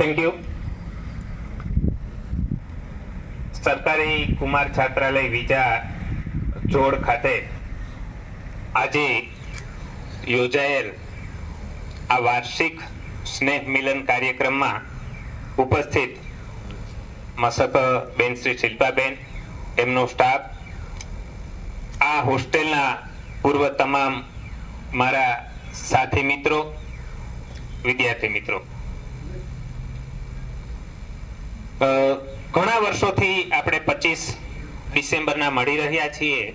Thank you સરકારી કુમાર છાત્રાલય વિજા જોડ ખાતે આજે યોજાયેલ આ વાર્ષિક સ્નેહ મિલન કાર્યક્રમમાં ઉપસ્થિત મસક બેન શ્રી શિલ્પાબેન, એમનો સ્ટાફ, આ હોસ્ટેલના પૂર્વ તમામ મારા સાથી મિત્રો, વિદ્યાર્થી મિત્રો. ઘણા વર્ષોથી આપણે પચીસ ડિસેમ્બરના મળી રહ્યા છીએ.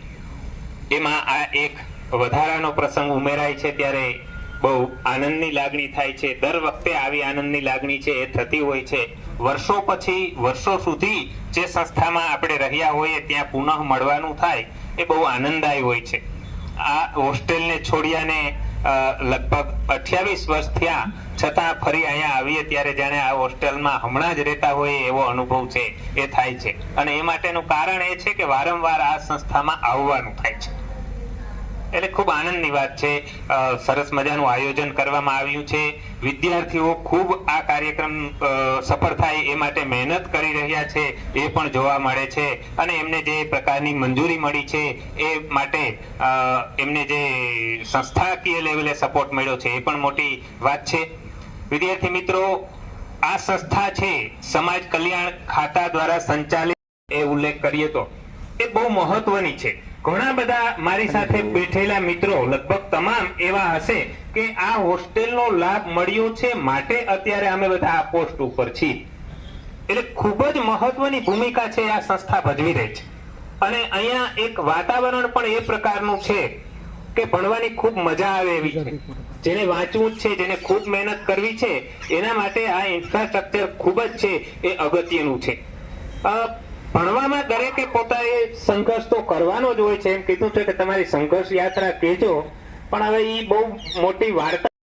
એમાં આ એક વધારાનો પ્રસંગ ઉમેરાય છે ત્યારે બહુ આનંદની લાગણી થાય છે. દર વખતે આવી આનંદની લાગણી છે એ થતી હોય છે. વર્ષો પછી, વર્ષો સુધી જે સંસ્થામાં આપણે રહ્યા હોઈએ ત્યાં પુનઃ મળવાનું થાય એ બહુ આનંદદાય હોય છે. આ હોસ્ટેલને છોડ્યાને લગભગ અઠ્યાવીસ વર્ષ થયા. છતાં ફરી અહીંયા આવીએ ત્યારે જાણે આ હોસ્ટેલમાં હમણાં જ રહેતા હોય એવો અનુભવ છે, એ થાય છે. અને એ માટેનું કારણ એ છે કે વારંવાર આ સંસ્થામાં આવવાનું થાય છે. એટલે ખૂબ આનંદની વાત છે. સરસ મજાનું આયોજન કરવામાં આવ્યું છે. વિદ્યાર્થીઓ ખૂબ આ કાર્યક્રમ સફળ થાય એ માટે મહેનત કરી રહ્યા છે એ પણ જોવા મળે છે. અને એમને જે પ્રકારની મંજૂરી મળી છે એ માટે એમને જે સંસ્થાકીય લેવલે સપોર્ટ મળ્યો છે એ પણ મોટી વાત છે. વિદ્યાર્થી મિત્રો, આ સંસ્થા છે સમાજ કલ્યાણ ખાતા દ્વારા સંચાલિત, એ ઉલ્લેખ કરીએ તો. એ બહુ મહત્વની છે. ઘણા બધા મારી સાથે બેઠેલા મિત્રો, લગભગ તમામ એવા હશે કે આ હોસ્ટેલનો લાભ મળ્યો છે માટે અત્યારે અમે બધા આ પોસ્ટ ઉપર છીએ. એટલે ખૂબ જ મહત્વની ભૂમિકા છે આ સંસ્થા ભજવી રહી છે. અને અહીંયા એક વાતાવરણ પણ એ પ્રકારનું છે કે ભણવાની ખૂબ મજા આવે એવી છે. જેને વાંચવું છે, જેને ખૂબ મહેનત કરવી છે, એના માટે આ ઇન્ફ્રાસ્ટ્રક્ચર ખૂબ જ છે, એ અગત્યનું છે. ભણવામાં દરેકે પોતાએ સંઘર્ષ તો કરવાનો જ હોય છે. એમ કીધું છે કે તમારી સંઘર્ષ યાત્રા કહેજો. પણ હવે એ બહુ મોટી વાર્તા